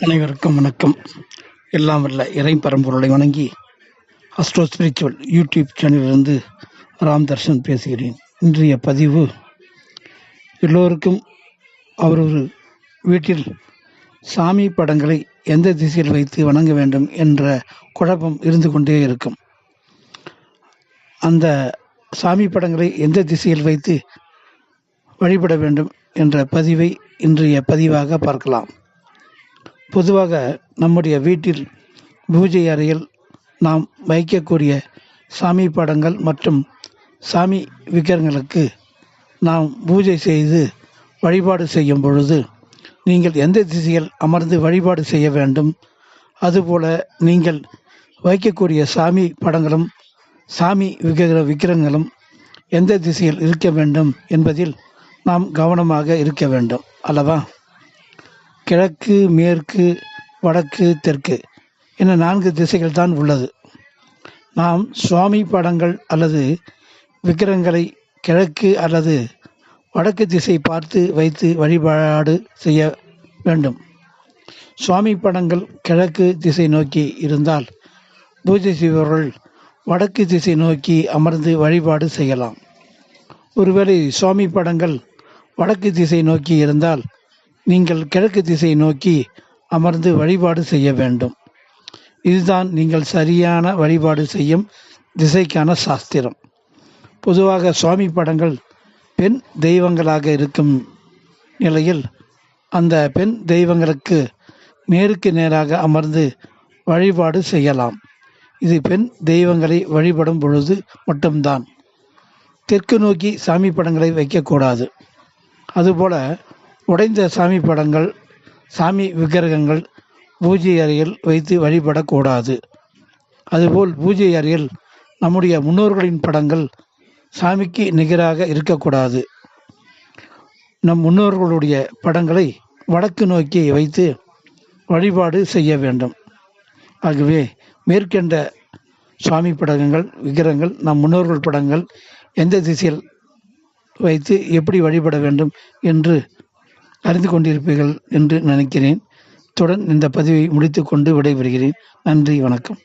அனைவருக்கும் வணக்கம். எல்லாம் வல்ல இறை பரம்பொருளை வணங்கி அஸ்ட்ரோ ஸ்பிரிச்சுவல் யூடியூப் சேனலிலிருந்து ராம் தர்ஷன் பேசுகிறேன். இன்றைய பதிவு எல்லோருக்கும் அவரொரு வீட்டில் சாமி படங்களை எந்த திசையில் வைத்து வணங்க வேண்டும் என்ற குழப்பம் இருந்து கொண்டே இருக்கும். அந்த சாமி படங்களை எந்த திசையில் வைத்து வழிபட வேண்டும் என்ற பதிவை இன்றைய பதிவாக பார்க்கலாம். பொதுவாக நம்முடைய வீட்டில் பூஜை அறையில் நாம் வைக்கக்கூடிய சாமி படங்கள் மற்றும் சாமி விக்கிரங்களுக்கு நாம் பூஜை செய்து வழிபாடு செய்யும் பொழுது நீங்கள் எந்த திசையில் அமர்ந்து வழிபாடு செய்ய வேண்டும்? அதுபோல நீங்கள் வைக்கக்கூடிய சாமி படங்களும் சாமி விக்கிர விக்கிரங்களும் எந்த திசையில் இருக்க வேண்டும் என்பதில் நாம் கவனமாக இருக்க வேண்டும். அல்லவா? கிழக்கு மேற்கு வடக்கு தெற்கு என நான்கு திசைகள் தான் உள்ளது. நாம் சுவாமி படங்கள் அல்லது விக்கிரங்களை கிழக்கு அல்லது வடக்கு திசை பார்த்து வைத்து வழிபாடு செய்ய வேண்டும். சுவாமி படங்கள் கிழக்கு திசை நோக்கி இருந்தால் பூஜை செய்பவர்கள் வடக்கு திசை நோக்கி அமர்ந்து வழிபாடு செய்யலாம். ஒருவேளை சுவாமி படங்கள் வடக்கு திசை நோக்கி இருந்தால் நீங்கள் கிழக்கு திசை நோக்கி அமர்ந்து வழிபாடு செய்ய வேண்டும். இதுதான் நீங்கள் சரியான வழிபாடு செய்யும் திசைக்கான சாஸ்திரம். பொதுவாக சுவாமி படங்கள் பெண் தெய்வங்களாக இருக்கும் நிலையில் அந்த பெண் தெய்வங்களுக்கு நேருக்கு நேராக அமர்ந்து வழிபாடு செய்யலாம். இது பெண் தெய்வங்களை வழிபடும் பொழுது மட்டும்தான். தெற்கு நோக்கி சாமி படங்களை வைக்கக்கூடாது. அதுபோல உடைந்த சாமி படங்கள் சாமி விக்கிரகங்கள் பூஜை அறையில் வைத்து வழிபடக்கூடாது. அதுபோல் பூஜை அறையில் நம்முடைய முன்னோர்களின் படங்கள் சாமிக்கு நிகராக இருக்கக்கூடாது. நம் முன்னோர்களுடைய படங்களை வடக்கு நோக்கி வைத்து வழிபாடு செய்ய வேண்டும். ஆகவே மேற்கண்ட சுவாமி படங்கள் விக்கிரகங்கள் நம் முன்னோர்கள் படங்கள் எந்த திசையில் வைத்து எப்படி வழிபட வேண்டும் என்று அறிந்து கொண்டிருப்பீர்கள் என்று நினைக்கிறேன். இத்துடன் இந்த பதிவை முடித்துக்கொண்டு விடைபெறுகிறேன். நன்றி வணக்கம்.